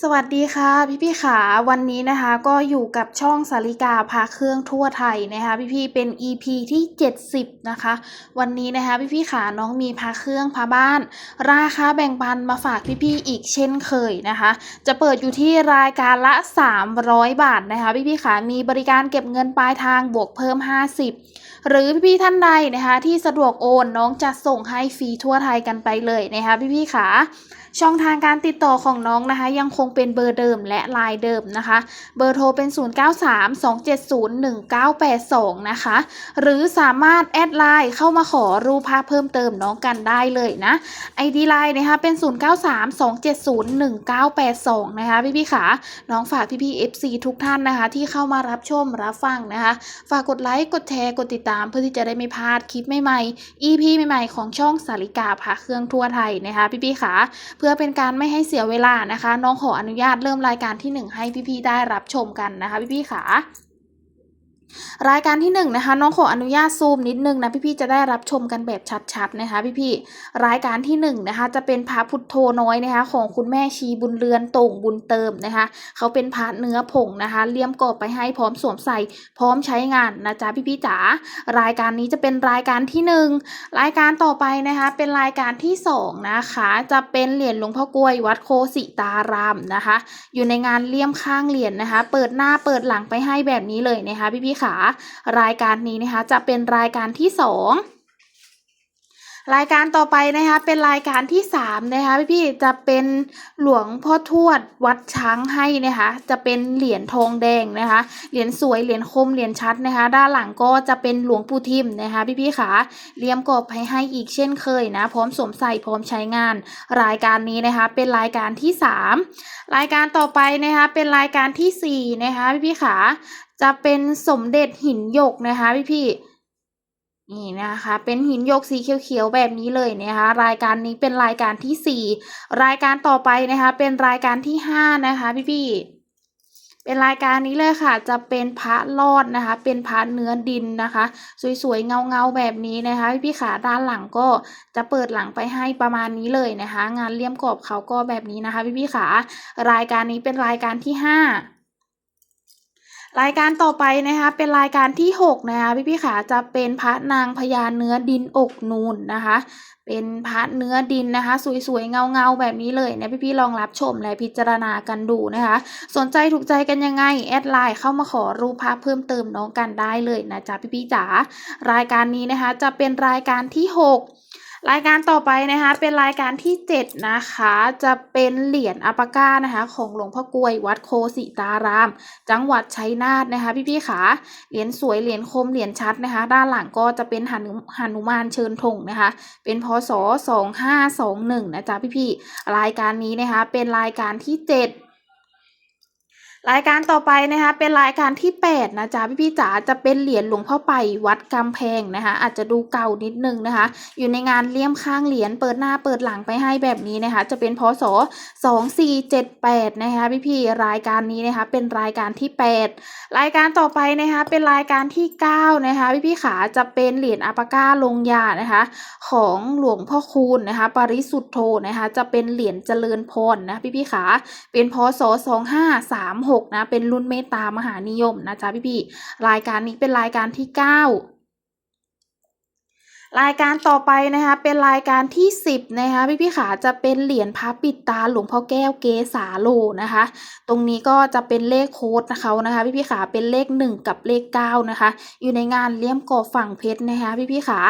สวัสดีค่ะ พี่พี่ขาวันนี้นะคะก็อยู่กับช่องสาริกาพาเครื่องทั่วไทยนะคะพี่พี่เป็น EP ที่ 70 นะคะ วันนี้นะคะพี่พี่ขาน้องมีพาเครื่องพาบ้าน ราคาแบ่งปันมาฝากพี่พี่อีกเช่นเคยนะคะ จะเปิดอยู่ที่รายการละ 300 บาทนะคะพี่พี่ขามีบริการเก็บเงินปลายทางบวกเพิ่ม 50 หรือพี่ๆท่านใดนะคะที่สะดวกโอนน้องจะส่งให้ฟรีทั่วไทยกันไปเลยนะคะพี่พี่ขา ช่องทางการติดต่อของน้องนะคะ ยังคงเป็นเบอร์เดิมและไลน์เดิมนะคะ เบอร์โทรเป็น 0932701982 นะคะ หรือสามารถแอดไลน์เข้ามาขอรูปภาพเพิ่มเติมน้องกันได้เลยนะ ID ไลน์นะคะเป็น 0932701982 นะคะพี่พี่ๆขาน้องฝากพี่พี่ๆ FC ทุกท่านนะคะ ที่เข้ามารับชมรับฟังนะคะ ฝากกดไลค์กดแชร์กดติดตามเพื่อที่จะได้ไม่พลาดคลิปใหม่ๆ EP ใหม่ๆของช่องสาริกาพาเครื่องทั่วไทยนะคะพี่พี่ๆขาพื่อเป็นการไม่ให้เสียเวลานะคะ น้องขออนุญาตเริ่มรายการที่ 1 ให้พี่ๆได้รับชมกันนะคะพี่ๆขา รายการที่1นงนะคะน้องขออนุญาตซูมนิดนึงนะพี่ๆจะได้รับชมกันแบบชัดๆนะคะพี่ๆรายการที่1นงนะคะจะเป็นพระพุทโธน้อยนะคะ ของคุณแม่ชีบุญเรือนต่งบุญเติมนะคะ เขาเป็นพระเนื้อผงนะคะเลี่ยมกรอบไปให้พร้อมสวมใส่พร้อมใช้งานนะจ๊ะพี่ๆจ๋ารายการนี้จะเป็นรายการที่หนึ่งรายการต่อไปนะคะเป็นรายการที่สองนะคะจะเป็นเหรียญหลวงพ่อกลวยวัดโคสิตารามนะคะ อยู่ในงานเลี่ยมข้างเหรียญนะคะ เปิดหน้าเปิดหลังไปให้แบบนี้เลยนะคะพี่ๆขารายการนี้นะคะจะเป็นรายการที่สองรายการต่อไปนะคะเป็นรายการที่สามนะคะพี่พี่ๆจะเป็นหลวงพ่อทวดวัดช้างให้นะคะจะเป็นเหรียญทองแดงนะคะเหรียญสวยเหรียญคมเหรียญชัดนะคะด้านหลังก็จะเป็นหลวงปู่ทิมนะคะพี่พี่ๆขาเลี่ยมกรอบให้ให้อีกเช่นเคยนะพร้อมสวมใส่พร้อมใช้งาน รายการนี้นะคะเป็นรายการที่สามรายการต่อไปนะคะเป็นรายการที่สี่นะคะพี่พี่ๆขา จะเป็นสมเด็จหินหยกนะคะพี่พี่นี่นะคะ เป็นหินหยกสีเขียวๆแบบนี้เลยนะคะ รายการนี้เป็นรายการที่สี่รายการต่อไปนะคะ เป็นรายการที่ห้านะคะพี่ๆเป็นรายการนี้เลยค่ะ จะเป็นพระรอดนะคะ เป็นพระเนื้อดินนะคะ สวยๆเงาๆแบบนี้นะคะ พี่ๆขาด้านหลังก็จะเปิดหลังไปให้ประมาณนี้เลยนะคะ งานเลี่ยมกรอบเขาก็แบบนี้นะคะ พี่ๆขารายการนี้เป็นรายการที่ห้า รายการต่อไปนะคะเป็นรายการที่หกนะคะพี่พี่ๆขาจะเป็นพระนางพญาเนื้อดินอกนูนนะคะ เป็นพระเนื้อดินนะคะ สวยๆเงาๆแบบนี้เลยนะพี่ๆลองรับชมและพิจารณากันดูนะคะ สนใจถูกใจกันยังไงแอดไลน์เข้ามาขอรูปภาพเพิ่มเติมน้องกันได้เลยนะจ๊ะพี่ๆจ๋ารายการนี้นะคะจะเป็นรายการที่หก รายการต่อไปนะคะ เป็นรายการที่ 7 นะคะ จะเป็นเหรียญอัปาก้านะคะ ของหลวงพ่อกลวยวัดโคสิตาราม จังหวัดชัยนาทนะคะ พี่ๆขาเหรียญสวยเหรียญคมเหรียญชัดนะคะ ด้านหลังก็จะเป็นหนุหนุมานเชิญธงนะคะ เป็นพศ2521นะจ๊ะพี่ๆรายการนี้นะคะ เป็นรายการที่ 7 รายการต่อไปนะคะเป็นรายการที่ 8 นะจ๊ะพี่พี่จ๋าจะเป็นเหรียญหลวงพ่อไปวัดกำแพงนะคะอาจจะดูเก่านิดนึงนะคะ อยู่ในงานเลี่ยมข้างเหรียญเปิดหน้าเปิดหลังไปให้แบบนี้นะคะ จะเป็นพศ2478นะคะพี่พี่รายการนี้นะคะเป็นรายการที่ 8 รายการต่อไปนะคะเป็นรายการที่ 9 นะคะพี่พี่ขาจะเป็นเหรียญอัปก้าลงยานะคะของหลวงพ่อคูณนะคะปริสุทธโธนะคะจะเป็นเหรียญเจริญพรนะพี่พี่ขาเป็นพศ2536นะเป็นรุ่นเมตตามหานิยมนะจ๊ะพี่ๆรายการนี้เป็นรายการที่ 9 รายการต่อไปนะคะเป็นรายการที่ 10นะคะพี่พี่ขาจะเป็นเหรียญพระปิดตาหลวงพ่อแก้วเกสาโลนะคะ ตรงนี้ก็จะเป็นเลขโค้ดนะคะนะคะพี่พี่ขาเป็นเลข 1 กับเลข9นะคะอยู่ในงานเลี่ยมกรอฝั่งเพชรนะคะพี่พี่ขา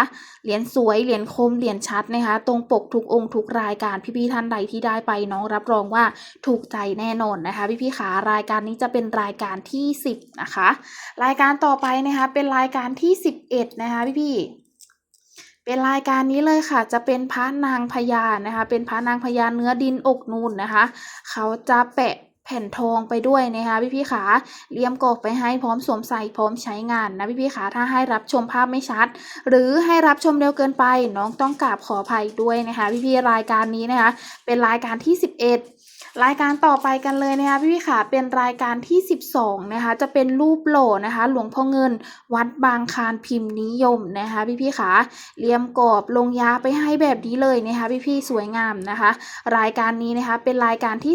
เหรียญสวยเหรียญคมเหรียญชัดนะคะตรงปกทุกองค์ทุกรายการพี่พี่ท่านใดที่ได้ไปน้องรับรองว่าถูกใจแน่นอนนะคะพี่พี่ขารายการนี้จะเป็นรายการที่ 10นะคะรายการต่อไปนะคะเป็นรายการที่ 11นะคะพี่พี่ เป็นรายการนี้เลยค่ะ จะเป็นพระนางพญานะคะ เป็นพระนางพญาเนื้อดินอกนูนนะคะ เขาจะแปะแผ่นทองไปด้วยนะคะพี่พี่ขาเลี่ยมกบไปให้พร้อมสวมใส่พร้อมใช้งานนะพี่พี่ขาถ้าให้รับชมภาพไม่ชัด หรือให้รับชมเร็วเกินไปน้องต้องกราบขออภัยด้วยนะคะ พี่พี่รายการนี้นะคะ เป็นรายการที่ 11 รายการต่อไปกันเลยนะคะพี่พี่ขาเป็นรายการที่ 12นะคะจะเป็นรูปโหลนะคะ หลวงพ่อเงินวัดบางคานพิมพ์นิยมนะคะพี่พี่ขาเลียมกรอบลงยาไปให้แบบนี้เลยนะคะพี่พี่สวยงามนะคะ รายการนี้นะคะเป็นรายการที่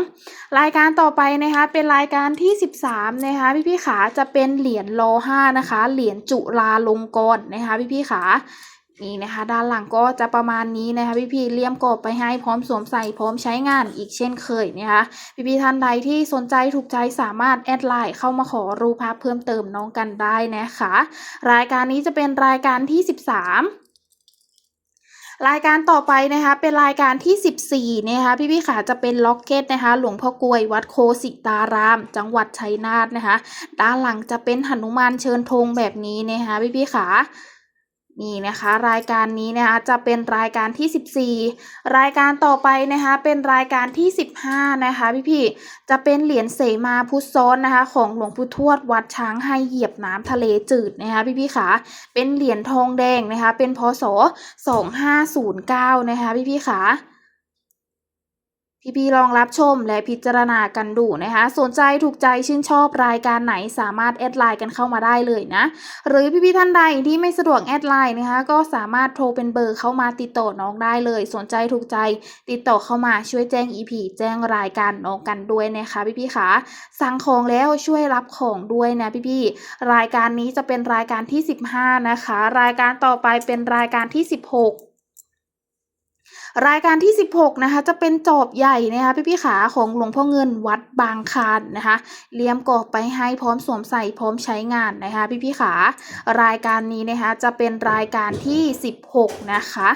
12 รายการต่อไปนะคะเป็นรายการที่ 13นะคะพี่พี่ขาจะเป็นเหรียญโลห้านะคะเหรียญจุฬาลงกรณ์นะคะพี่พี่ขา นี่นะคะ ด้านหลังก็จะประมาณนี้นะคะ พี่พี่เลี่ยมกรอบไปให้พร้อมสวมใส่พร้อมใช้งานอีกเช่นเคยนะคะ พี่พี่ท่านใดที่สนใจถูกใจสามารถแอดไลน์เข้ามาขอรูปภาพเพิ่มเติมน้องกันได้นะคะ รายการนี้จะเป็นรายการที่ 13รายการต่อไปนะคะเป็นรายการที่ 14นะคะพี่พี่ขาจะเป็นล็อกเก็ตนะคะ หลวงพ่อกลวยวัดโคสิตาราม จังหวัดชัยนาทนะคะ ด้านหลังจะเป็นหนุมานเชิญธงแบบนี้นะคะพี่พี่ขา นี่นะคะรายการนี้นะคะจะเป็นรายการที่ 14 รายการต่อไปนะคะเป็นรายการที่ 15 นะคะพี่พี่จะเป็นเหรียญเสมาพุทธซ้อนนะคะของหลวงพุททวดวัดช้างให้เหยียบน้ำทะเลจืดนะคะพี่พี่ขาเป็นเหรียญทองแดงนะคะเป็นพศ2509นะคะพี่พี่ขา พี่ๆลองรับชมและพิจารณากันดูนะคะ สนใจถูกใจชื่นชอบรายการไหนสามารถแอดไลน์กันเข้ามาได้เลยนะ หรือพี่ๆท่านใดที่ไม่สะดวกแอดไลน์นะคะ ก็สามารถโทรเป็นเบอร์เข้ามาติดต่อน้องได้เลย สนใจถูกใจ ติดต่อเข้ามาช่วยแจ้ง EP แจ้งรายการน้องกันด้วยนะคะ พี่ๆคะสั่งของแล้วช่วยรับของด้วยนะพี่ๆรายการนี้จะเป็นรายการที่ 15 นะคะ รายการต่อไปเป็นรายการที่ 16 รายการที่ 16 นะคะ จะเป็นจอบใหญ่นะคะพี่พี่ขาของหลวงพ่อเงินวัดบางคานนะคะเลี้ยมกรอบไปให้พร้อมสวมใส่พร้อมใช้งานนะคะพี่พี่ขารายการนี้นะคะจะเป็นรายการที่ 16 นะคะ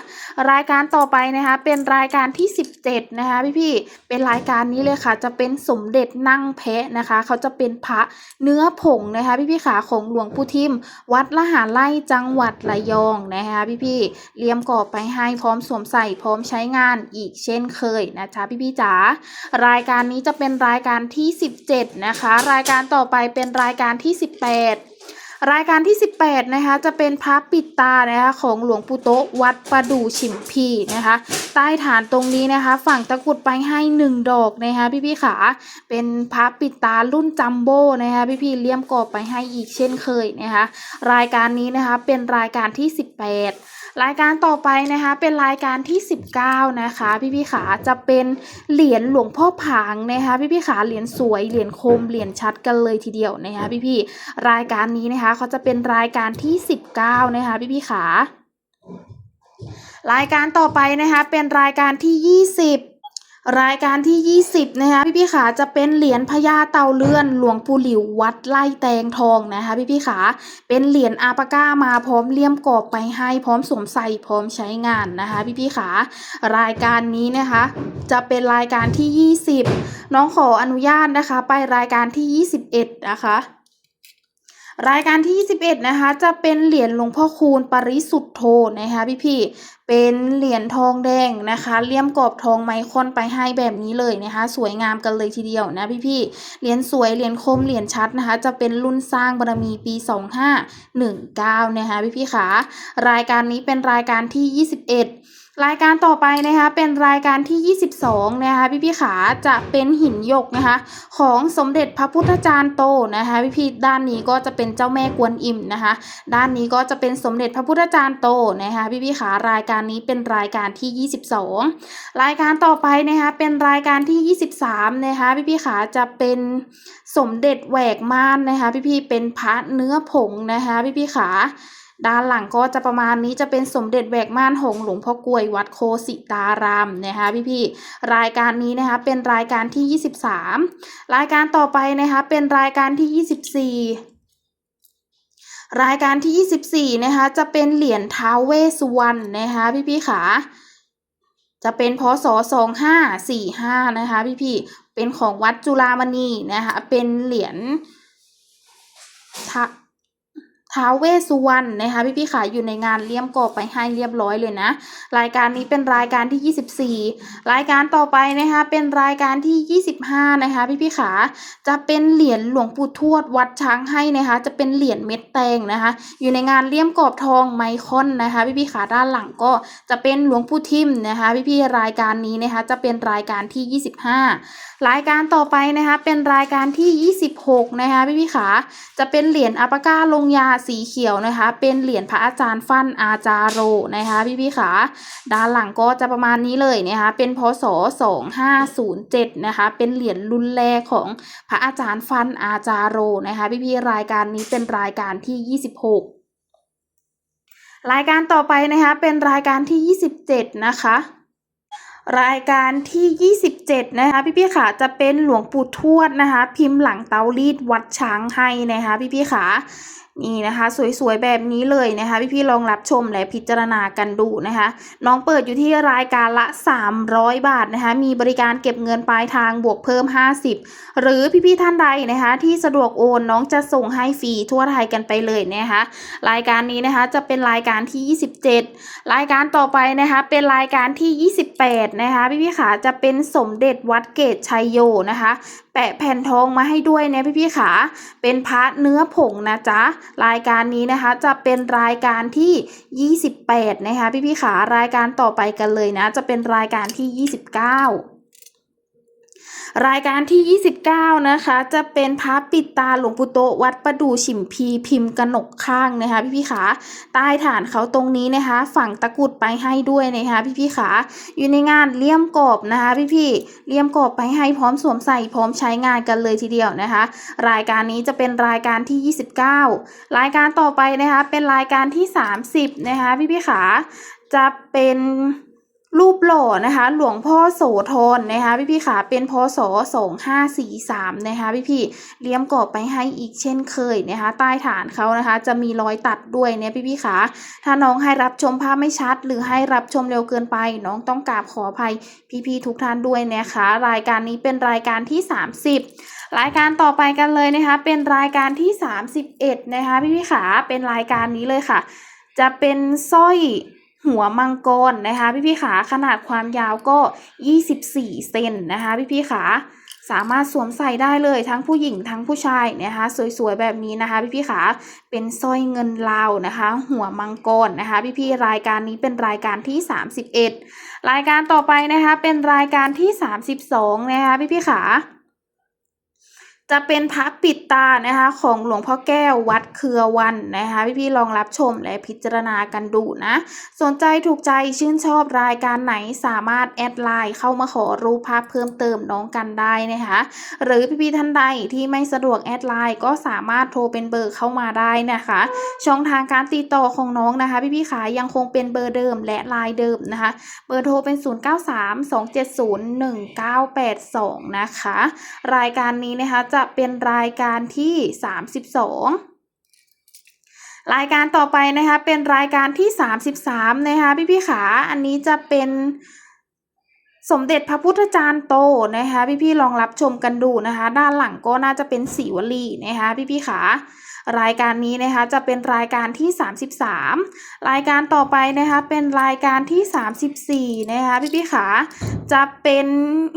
รายการต่อไปนะคะเป็นรายการที่ 17 นะคะพี่พี่เป็นรายการนี้เลยค่ะ จะเป็นสมเด็จนั่งแพะนะคะ เขาจะเป็นพระเนื้อผงนะคะพี่พี่ขาของหลวงปู่ทิม วัดละหารไล่จังหวัดระยองนะคะพี่พี่เลี้ยมกรอบไปให้พร้อมสวมใส่พร้อมใช้งานอีกเช่นเคยนะจ๊ะพี่พี่ๆจ๋ารายการนี้จะเป็นรายการที่ 17 นะคะ รายการต่อไปเป็นรายการที่ 18รายการที่ 18 นะคะ จะเป็นพระปิดตานะคะของหลวงปู่โตะวัดประดู่ฉิมพีนะคะ ใต้ฐานตรงนี้นะคะ ฝั่งตะกุดไปให้หนึ่งดอกนะคะ พี่พี่ๆขาเป็นพระปิดตารุ่นจัมโบ้นะคะพี่พี่ๆเลี่ยมกรอบไปให้อีกเช่นเคยนะคะ รายการนี้นะคะเป็นรายการที่ 18 รายการต่อไปนะคะเป็นรายการที่ 19 นะคะ พี่พี่ขาจะเป็นเหรียญหลวงพ่อผางนะคะพี่พี่ขาเหรียญสวยเหรียญคมเหรียญชัดกันเลยทีเดียวนะคะพี่พี่รายการนี้นะคะเขาจะเป็นรายการที่ 19 นะคะพี่พี่ขารายการต่อไปนะคะเป็นรายการที่ 20 รายการที่ 20 นะคะพี่พี่ขาจะเป็นเหรียญพญาเต่าเลื่อน หลวงปู่หลิววัดไล่แตงทองนะคะพี่พี่ขาเป็นเหรียญอาปาก้ามาพร้อมเลี่ยมกรอบไปให้พร้อมสวมใส่พร้อมใช้งานนะคะพี่พี่ขารายการนี้นะคะ จะเป็นรายการที่ 20 น้องขออนุญาตนะคะ ไปรายการที่ 21 นะคะรายการที่ 21 นะคะ จะเป็นเหรียญหลวงพ่อคูณปริสุทธโธนะคะพี่พี่ เป็นเหรียญทองแดงนะคะเลี่ยมกรอบทองไมคอนไปให้แบบนี้เลยนะคะ สวยงามกันเลยทีเดียวนะพี่พี่ๆเหรียญสวยเหรียญคมเหรียญชัดนะคะ จะเป็นรุ่นสร้างบารมีปี 2519 นะคะพี่พี่ขารายการนี้เป็นรายการที่ 21 รายการต่อไปนะคะเป็นรายการที่ 22 นะคะพี่พี่ขาจะเป็นหินหยกนะคะของสมเด็จพระพุทธจารย์โตนะคะพี่พี่ด้านนี้ก็จะเป็นเจ้าแม่กวนอิมนะคะ ด้านนี้ก็จะเป็นสมเด็จพระพุทธจารย์โตนะคะพี่พี่ขารายการนี้เป็นรายการที่ 22 รายการต่อไปนะคะเป็นรายการที่ 23 นะคะพี่พี่ขาจะเป็นสมเด็จแหวกม่านนะคะพี่พี่เป็นพระเนื้อผงนะคะพี่พี่ขา ด้านหลังก็จะประมาณนี้จะเป็นสมเด็จแหวกม่านหงหลวงพ่อกลวยวัดโคสิตารามนะคะพี่ๆรายการนี้นะคะเป็นรายการที่ 23 รายการต่อไปนะคะเป็นรายการที่ 24รายการที่ 24 นะคะ จะเป็นเหรียญท้าวเวสุวรรณนะคะ พี่ๆขาจะเป็นพศ2545 นะคะ พี่ๆเป็นของวัดจุฬามณีนะคะ เป็นเหรียญ ท้าวเวสุวรรณนะคะพี่พี่ๆขาอยู่ในงานเลี่ยมกรอบไปให้เรียบร้อยเลยนะ รายการนี้เป็นรายการที่ 24 รายการต่อไปนะคะเป็นรายการที่ 25 นะคะพี่พี่ๆขาจะเป็นเหรียญหลวงปู่ทวดวัดช้างให้นะคะ จะเป็นเหรียญเม็ดแตงนะคะ อยู่ในงานเลี่ยมกรอบทองไมคอนนะคะพี่พี่ๆขาด้านหลังก็จะเป็นหลวงปู่ทิมนะคะพี่พี่ๆรายการนี้นะคะจะเป็นรายการที่ 25 รายการต่อไปนะคะเป็นรายการที่ 26 นะคะพี่พี่ๆขาจะเป็นเหรียญอัปปะก้าลงยาสีเขียวนะคะ เป็นเหรียญพระอาจารย์ฟั่นอาจารโรนะคะ พี่พี่ขาด้านหลังก็จะประมาณนี้เลยนะคะ เป็นพศ2507นะคะ เป็นเหรียญรุ่นแรกของพระอาจารย์ฟั่นอาจารโรนะคะ พี่พี่รายการนี้เป็นรายการที่ 26รายการต่อไปนะคะเป็นรายการที่ 27 นะคะ รายการที่ 27 นะคะพี่พี่ขาจะเป็นหลวงปู่ทวดนะคะ พิมพ์หลังเตารีดวัดช้างให้นะคะพี่พี่ขา นี่นะคะ สวยๆแบบนี้เลยนะคะ พี่ๆลองรับชมและพิจารณากันดูนะคะ น้องเปิดอยู่ที่รายการละ 300 บาทนะคะ มีบริการเก็บเงินปลายทางบวกเพิ่ม 50 หรือพี่ๆท่านใดนะคะ ที่สะดวกโอนน้องจะส่งให้ฟรีทั่วไทยกันไปเลยนะคะ รายการนี้นะคะจะเป็นรายการที่ 27 รายการต่อไปนะคะเป็นรายการที่ 28 นะคะ พี่ๆขาจะเป็นสมเด็จวัดเกตชัยโยนะคะ แปะแผ่นทองมาให้ด้วยนะพี่พี่ๆขาเป็นพระเนื้อผงนะจ๊ะรายการนี้นะคะจะเป็นรายการที่ 28 นะคะพี่พี่ๆขารายการต่อไปกันเลยนะ จะเป็นรายการที่ 29 รายการที่ 29 นะคะ จะเป็นพระปิดตาหลวงปู่โตวัดประดู่ฉิมพีพิมพ์กนกข้างนะคะ พี่พี่ขาใต้ฐานเขาตรงนี้นะคะ ฝั่งตะกุดไปให้ด้วยนะคะ พี่พี่ขาอยู่ในงานเลี่ยมกรอบนะคะ พี่พี่เลี่ยมกรอบไปให้พร้อมสวมใส่พร้อมใช้งานกันเลยทีเดียวนะคะ รายการนี้จะเป็นรายการที่ 29 รายการต่อไปนะคะ เป็นรายการที่ 30 นะคะ พี่พี่ขาจะเป็น รูปหล่อนะคะ หลวงพ่อโสธรนะคะ พี่พี่ขาเป็นพศ2543นะคะ พี่พี่เลี่ยมกรอบไปให้อีกเช่นเคยนะคะ ใต้ฐานเขานะคะ จะมีรอยตัดด้วยเนี่ยพี่พี่ขาถ้าน้องให้รับชมภาพไม่ชัด หรือให้รับชมเร็วเกินไป น้องต้องกราบขออภัยพี่ๆทุกท่านด้วยนะคะ รายการนี้เป็นรายการที่30รายการต่อไปกันเลยนะคะ เป็นรายการที่31นะคะ พี่พี่ขาเป็นรายการนี้เลยค่ะ จะเป็นสร้อย หัวมังกรนะคะ พี่พี่ขาขนาดความยาวก็ 24 เซนนะคะ พี่พี่ขาสามารถสวมใส่ได้เลยทั้งผู้หญิงทั้งผู้ชายนะคะ สวยๆแบบนี้นะคะ พี่พี่ขาเป็นสร้อยเงินลาวนะคะ หัวมังกรนะคะ พี่พี่รายการนี้เป็นรายการที่ 31 รายการต่อไปนะคะ เป็นรายการที่ 32 นะคะ พี่พี่ขา จะเป็นพระปิดตานะคะ ของหลวงพ่อแก้ววัดเครือวันนะคะ พี่ๆลองรับชมและพิจารณากันดูนะ สนใจถูกใจชื่นชอบรายการไหนสามารถแอดไลน์เข้ามาขอรูปภาพเพิ่มเติมน้องกันได้นะคะ หรือพี่ๆท่านใดที่ไม่สะดวกแอดไลน์ก็สามารถโทรเป็นเบอร์เข้ามาได้นะคะ ช่องทางการติดต่อของน้องนะคะ พี่ๆขายังคงเป็นเบอร์เดิมและไลน์เดิมนะคะ เบอร์โทรเป็น 0932701982 นะคะ รายการนี้นะคะจะเป็นรายการที่ 32 รายการต่อไปนะคะเป็นรายการที่ 33นะคะพี่พี่ขาอันนี้จะเป็นสมเด็จพระพุทธจารย์โตนะคะพี่พี่ลองรับชมกันดูนะคะ ด้านหลังก็น่าจะเป็นสีวลีนะคะพี่พี่ขา รายการนี้นะคะจะเป็นรายการที่ 33 รายการต่อไปนะคะเป็นรายการที่ 34นะคะพี่พี่ๆขาจะเป็น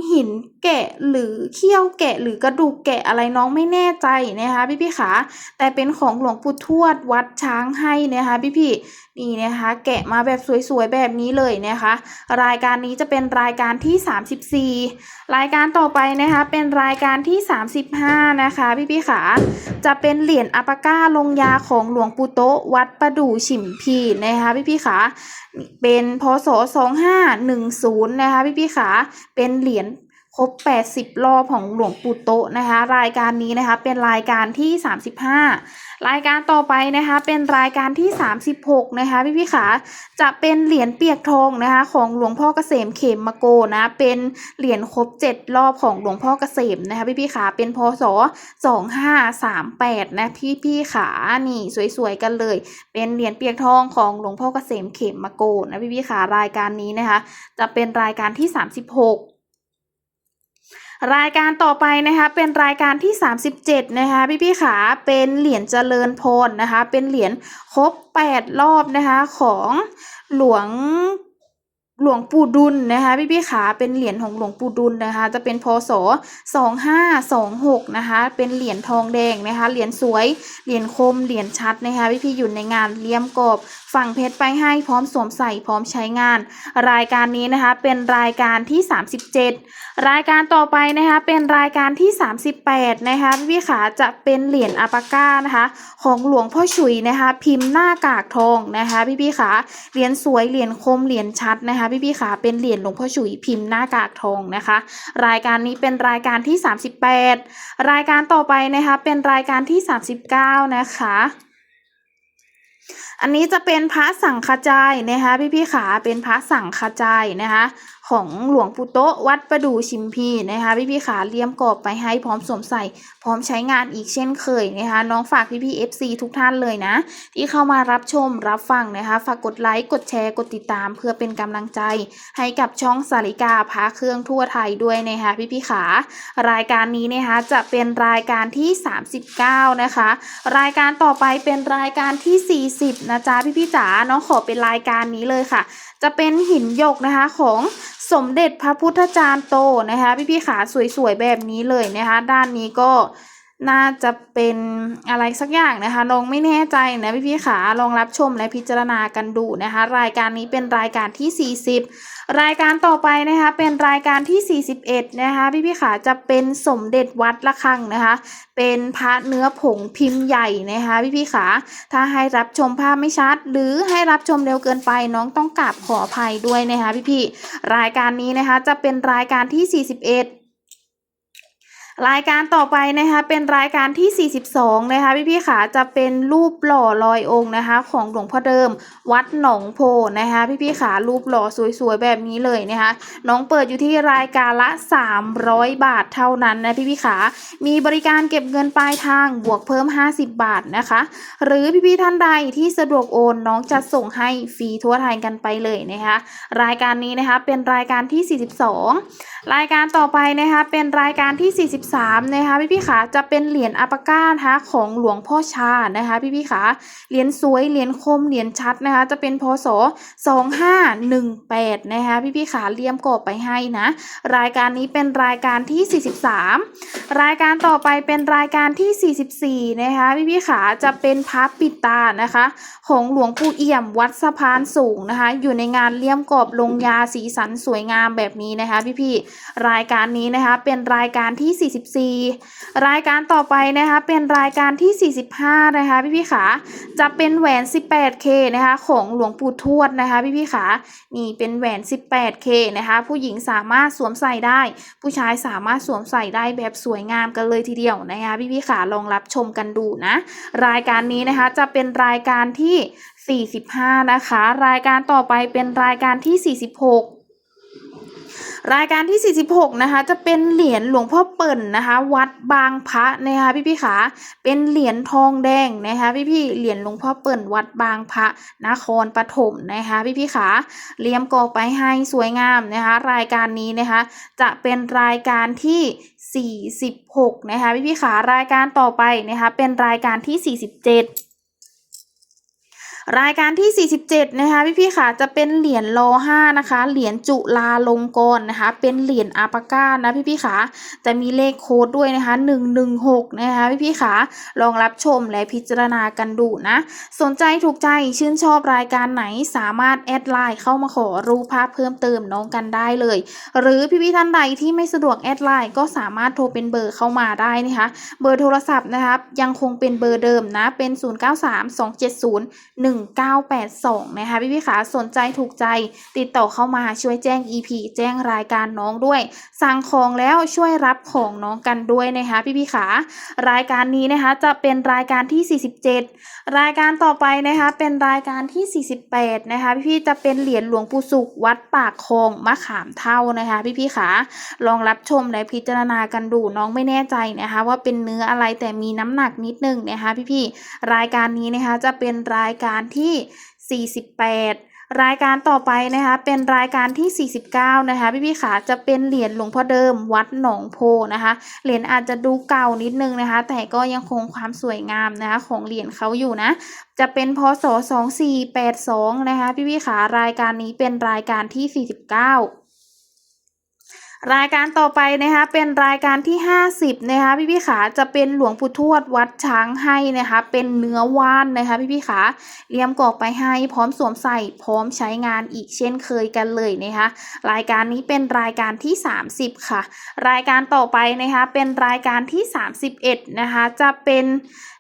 หินแกะหรือเขี้ยวแกะหรือกระดูกแกะอะไรน้องไม่แน่ใจนะคะพี่พี่ๆขาแต่เป็นของหลวงปู่ทวดวัดช้างให้นะคะพี่พี่ๆนี่นะคะแกะมาแบบสวยๆแบบนี้เลยนะคะ รายการนี้จะเป็นรายการที่ 34 รายการต่อไปนะคะเป็นรายการที่ 35 นะคะพี่พี่ๆขาจะเป็นเหรียญอัปปะก้าลงยาของหลวงปู่โตวัดประดู่ฉิมพีนะคะพี่พี่ๆขาเป็นพศ2510นะคะพี่พี่ๆขาเป็นเหรียญ ครบ 80 รอบของหลวงปู่โตะนะคะ รายการนี้นะคะเป็นรายการที่ 35 รายการต่อไปนะคะเป็นรายการที่ 36 นะคะพี่พี่ๆขาจะเป็นเหรียญเปียกทองนะคะของหลวงพ่อเกษมเขมมโกนะเป็นเหรียญครบ 7 รอบของหลวงพ่อเกษมนะคะพี่พี่ๆขาเป็นพศ 2538 นะพี่พี่ๆขานี่สวยๆกันเลย เป็นเหรียญเปียกทองของหลวงพ่อเกษมเขมมโกนะพี่พี่ๆขารายการนี้นะคะจะเป็นรายการที่ 36 รายการต่อไปนะคะเป็นรายการที่ 37 นะคะพี่พี่ๆขาเป็นเหรียญเจริญพรนะคะ เป็นเหรียญครบ 8 รอบนะคะของหลวง หลวงปู่ดุลนะคะพี่พี่ขาเป็นเหรียญของหลวงปู่ดุลนะคะ จะเป็นพศ2526นะคะเป็นเหรียญทองแดงนะคะเหรียญสวยเหรียญคมเหรียญชัดนะคะพี่พี่อยู่ในงานเลี่ยมกอบฝั่งเพชรไปให้พร้อมสวมใส่พร้อมใช้งาน รายการนี้นะคะเป็นรายการที่ 37 รายการต่อไปนะคะเป็นรายการที่ 38นะคะพี่พี่ขาจะเป็นเหรียญอาปาก้านะคะของหลวงพ่อฉุยนะคะพิมพ์หน้ากากทองนะคะพี่พี่ขาเหรียญสวยเหรียญคมเหรียญชัดนะคะพี่พี่ขาเป็นเหรียญหลวงพ่อฉุยพิมพ์หน้ากากทองนะคะ รายการนี้เป็นรายการที่ 38 รายการต่อไปนะคะเป็นรายการที่ 39 นะคะอันนี้จะเป็นพระสังฆจายนะคะพี่พี่ๆขาเป็นพระสังฆจายนะคะ ของหลวงปู่โตะวัดประดู่ชิมพีนะคะพี่พี่ๆขาเลี่ยมกรอบไปให้พร้อมสวมใส่ พร้อมใช้งานอีกเช่นเคยนะคะน้องฝากพี่พี่ๆ FC ทุกท่านเลยนะ ที่เข้ามารับชมรับฟังนะคะ ฝากกดไลค์กดแชร์กดติดตาม เพื่อเป็นกำลังใจ ให้กับช่องสาริกาพาเครื่องทั่วไทยด้วยนะคะพี่พี่ๆขารายการนี้นะคะจะเป็นรายการที่ 39 นะคะ รายการต่อไปเป็นรายการที่ 40นะจ๊ะพี่พี่ๆจ๋าน้องขอเป็นรายการนี้เลยค่ะ จะเป็นหินหยกนะคะของสมเด็จพระพุทธจารย์โตนะคะพี่พี่ๆขาสวยๆแบบนี้เลยนะคะ ด้านนี้ก็น่าจะเป็นอะไรสักอย่างนะคะลองไม่แน่ใจนะพี่พี่ๆขาลองรับชมและพิจารณากันดูนะคะ รายการนี้เป็นรายการที่ 40 รายการต่อไปนะคะเป็นรายการที่ 41 นะคะพี่พี่ขาจะเป็นสมเด็จวัดละคังนะคะ เป็นพระเนื้อผงพิมพ์ใหญ่นะคะพี่พี่ขาถ้าให้รับชมภาพไม่ชัด หรือให้รับชมเร็วเกินไปน้องต้องกราบขออภัยด้วยนะคะพี่พี่รายการนี้นะคะจะเป็นรายการที่ 41 รายการต่อไปนะคะเป็นรายการที่ 42 นะคะพี่ๆขาจะเป็นรูปหล่อลอยองค์นะคะ ของหลวงพ่อเดิม วัดหนองโพนะคะพี่ๆขารูปหล่อสวยๆแบบนี้เลยนะคะน้องเปิดอยู่ที่รายการละ 300 บาทเท่านั้นนะพี่ๆขามีบริการเก็บเงินปลายทางบวกเพิ่ม 50 บาทนะคะ หรือพี่ๆท่านใดที่สะดวกโอนน้องจะส่งให้ฟรีทั่วไทยกันไปเลยนะคะรายการนี้นะคะเป็นรายการที่ 42 รายการต่อไปนะคะเป็นรายการที่43นะคะพี่พี่ขาจะเป็นเหรียญอัปก้านะคะของหลวงพ่อชานะคะพี่พี่ขาเหรียญสวยเหรียญคมเหรียญชัดนะคะจะเป็นพศ 2518นะคะพี่พี่ขาเลี่ยมกรอบไปให้นะรายการนี้เป็นรายการที่ 43 รายการต่อไปเป็นรายการที่ 44นะคะพี่พี่ขาจะเป็นพระปิดตานะคะของหลวงปู่เอี่ยมวัดสะพานสูงนะคะอยู่ในงานเลี่ยมกรอบลงยาสีสันสวยงามแบบนี้นะคะพี่ๆรายการนี้นะคะเป็นรายการที่44 รายการต่อไปนะคะเป็นรายการที่ 45 นะคะพี่ๆขาจะเป็นแหวน 18K นะคะของหลวงปู่ทวดนะคะพี่ๆขานี่เป็นแหวน 18K นะคะผู้หญิงสามารถสวมใส่ได้ ผู้ชายสามารถสวมใส่ได้แบบสวยงามกันเลยทีเดียวนะคะพี่ๆขาลองรับชมกันดูนะ รายการนี้นะคะจะเป็นรายการที่ 45 นะคะ รายการต่อไปเป็นรายการที่ 46 รายการที่ 46 นะคะ จะเป็นเหรียญหลวงพ่อเปิ่นนะคะ วัดบางพระนะคะพี่พี่ขาเป็นเหรียญทองแดงนะคะพี่พี่เหรียญหลวงพ่อเปิ่นวัดบางพระนครปฐมนะคะพี่พี่ขาเลี่ยมกอไปให้สวยงามนะคะ รายการนี้นะคะ จะเป็นรายการที่ 46 นะคะพี่พี่ขารายการต่อไปนะคะเป็นรายการที่ 47 รายการที่ 47 นะคะพี่พี่ๆค่ะจะเป็นเหรียญโล5นะคะ เหรียญจุลาลงกรณ์นะคะ เป็นเหรียญอาปาก้านะพี่พี่ๆค่ะจะมีเลขโค้ดด้วยนะคะ 116 นะคะพี่พี่ๆค่ะลองรับชมและพิจารณากันดูนะ สนใจถูกใจชื่นชอบรายการไหนสามารถแอดไลน์เข้ามาขอรูปภาพเพิ่มเติมน้องกันได้เลย หรือพี่ๆท่านใดที่ไม่สะดวกแอดไลน์ก็สามารถโทรเป็นเบอร์เข้ามาได้นะคะ เบอร์โทรศัพท์นะครับยังคงเป็นเบอร์เดิมนะเป็น 093270 1982 นะคะพี่พี่ขาสนใจถูกใจ ติดต่อเข้ามาช่วยแจ้ง EP แจ้งรายการน้องด้วย สั่งของแล้วช่วยรับของน้องกันด้วยนะคะพี่พี่ขารายการนี้นะคะจะเป็นรายการที่ 47 รายการต่อไปนะคะเป็นรายการที่ 48 นะคะพี่พี่จะเป็นเหรียญหลวงปู่สุขวัดปากคลองมะขามเท่านะคะพี่พี่ขาลองรับชมและพิจารณากันดูน้องไม่แน่ใจนะคะว่าเป็นเนื้ออะไรแต่มีน้ำหนักนิดนึงนะคะพี่พี่รายการนี้นะคะจะเป็นรายการที่ 48 รายการต่อไปนะคะเป็นรายการที่ 49 นะคะพี่พี่ขาจะเป็นเหรียญหลวงพ่อเดิมวัดหนองโพนะคะเหรียญอาจจะดูเก่านิดนึงนะคะ แต่ก็ยังคงความสวยงามนะคะของเหรียญเขาอยู่นะจะเป็นพศ 2482 นะคะพี่พี่ขารายการนี้เป็นรายการที่ 49 รายการต่อไปนะคะเป็นรายการที่ 50นะคะพี่พี่ขาจะเป็นหลวงปู่ทวดวัดช้างให้นะคะเป็นเนื้อว่านนะคะพี่พี่ขาเลียมกรอกไปให้พร้อมสวมใส่พร้อมใช้งานอีกเช่นเคยกันเลยนะคะรายการนี้เป็นรายการที่ 30 ค่ะ รายการต่อไปนะคะเป็นรายการที่ 31นะคะจะเป็น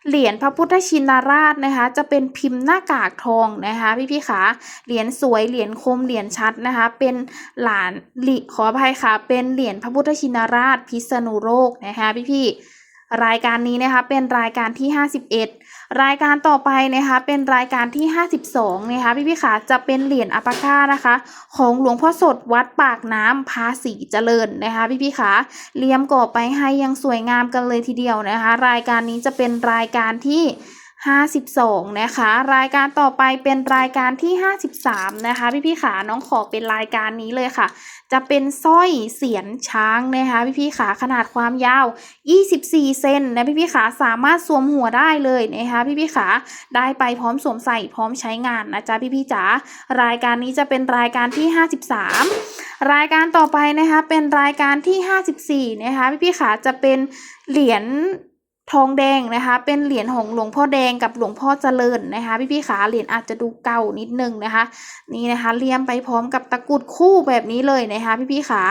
เหรียญพระพุทธชินราชนะคะจะเป็นพิมพ์หน้ากากทองนะคะพี่พี่ขาเหรียญสวยเหรียญคมเหรียญชัดนะคะเป็นหลานหลิขออภัยค่ะเป็นเหรียญพระพุทธชินราชพิษณุโลกนะคะพี่พี่รายการนี้นะคะเป็นรายการที่ 51 รายการต่อไปนะคะเป็นรายการที่ 52นะคะพี่พี่ขาจะเป็นเหรียญอัปปาก้านะคะ ของหลวงพ่อสดวัดปากน้ำภาษีเจริญนะคะพี่พี่ขาเลียมก่อไปให้ยังสวยงามกันเลยทีเดียวนะคะ รายการนี้จะเป็นรายการที่ 52 นะคะ รายการต่อไปเป็นรายการที่ 53 นะคะ พี่พี่ขาน้องขอเป็นรายการนี้เลยค่ะ จะเป็นสร้อยเสียนช้างนะคะ พี่พี่ขาขนาดความยาว 24 เซนนะพี่พี่ขาสามารถสวมหัวได้เลยนะคะ พี่พี่ขาได้ไปพร้อมสวมใส่พร้อมใช้งานนะจ๊ะพี่พี่จ๋ารายการนี้จะเป็นรายการที่ 53 รายการต่อไปนะคะเป็นรายการที่ 54 นะคะพี่พี่ขาจะเป็นเหรียญ ทองแดงนะคะ เป็นเหรียญของหลวงพ่อแดงกับหลวงพ่อเจริญนะคะ พี่พี่ๆขาเหรียญอาจจะดูเก่านิดนึงนะคะ นี่นะคะเลี่ยมไปพร้อมกับตะกุดคู่แบบนี้เลยนะคะ พี่พี่ๆขา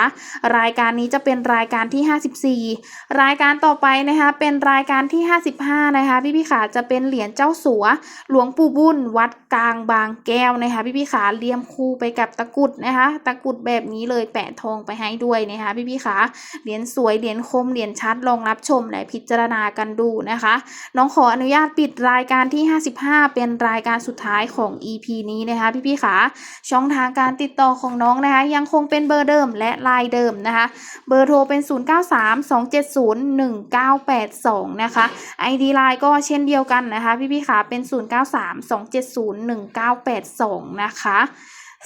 รายการนี้จะเป็นรายการที่ 54 รายการต่อไปนะคะ เป็นรายการที่ 55 นะคะ พี่พี่ๆขาจะเป็นเหรียญเจ้าสัว หลวงปู่บุญวัด กลางบางแก้วนะคะพี่พี่ขาเลียมคู่ไปกับตะกุดนะคะตะกุดแบบนี้เลยแปะทองไปให้ด้วยนะคะพี่พี่ขาเหรียญสวยเหรียญคมเหรียญชัดลองรับชมและพิจารณากันดูนะคะ น้องขออนุญาตปิดรายการที่ 55 เป็นรายการสุดท้ายของ EP นี้นะคะพี่พี่ขาช่องทางการติดต่อของน้องนะคะยังคงเป็นเบอร์เดิมและไลน์เดิมนะคะเบอร์โทรเป็น 0932701982 นะคะ ID ไลน์ก็เช่นเดียวกันนะคะพี่พี่ขาเป็น1982 นะคะ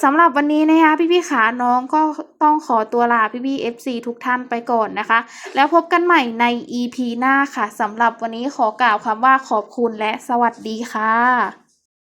สำหรับวันนี้นะคะพี่พี่ๆขาน้องก็ต้องขอตัวลาพี่พี่ๆ FC ทุกท่านไปก่อนนะคะ แล้วพบกันใหม่ใน EP หน้าค่ะสำหรับวันนี้ขอกล่าวคำว่าขอบคุณและสวัสดีค่ะ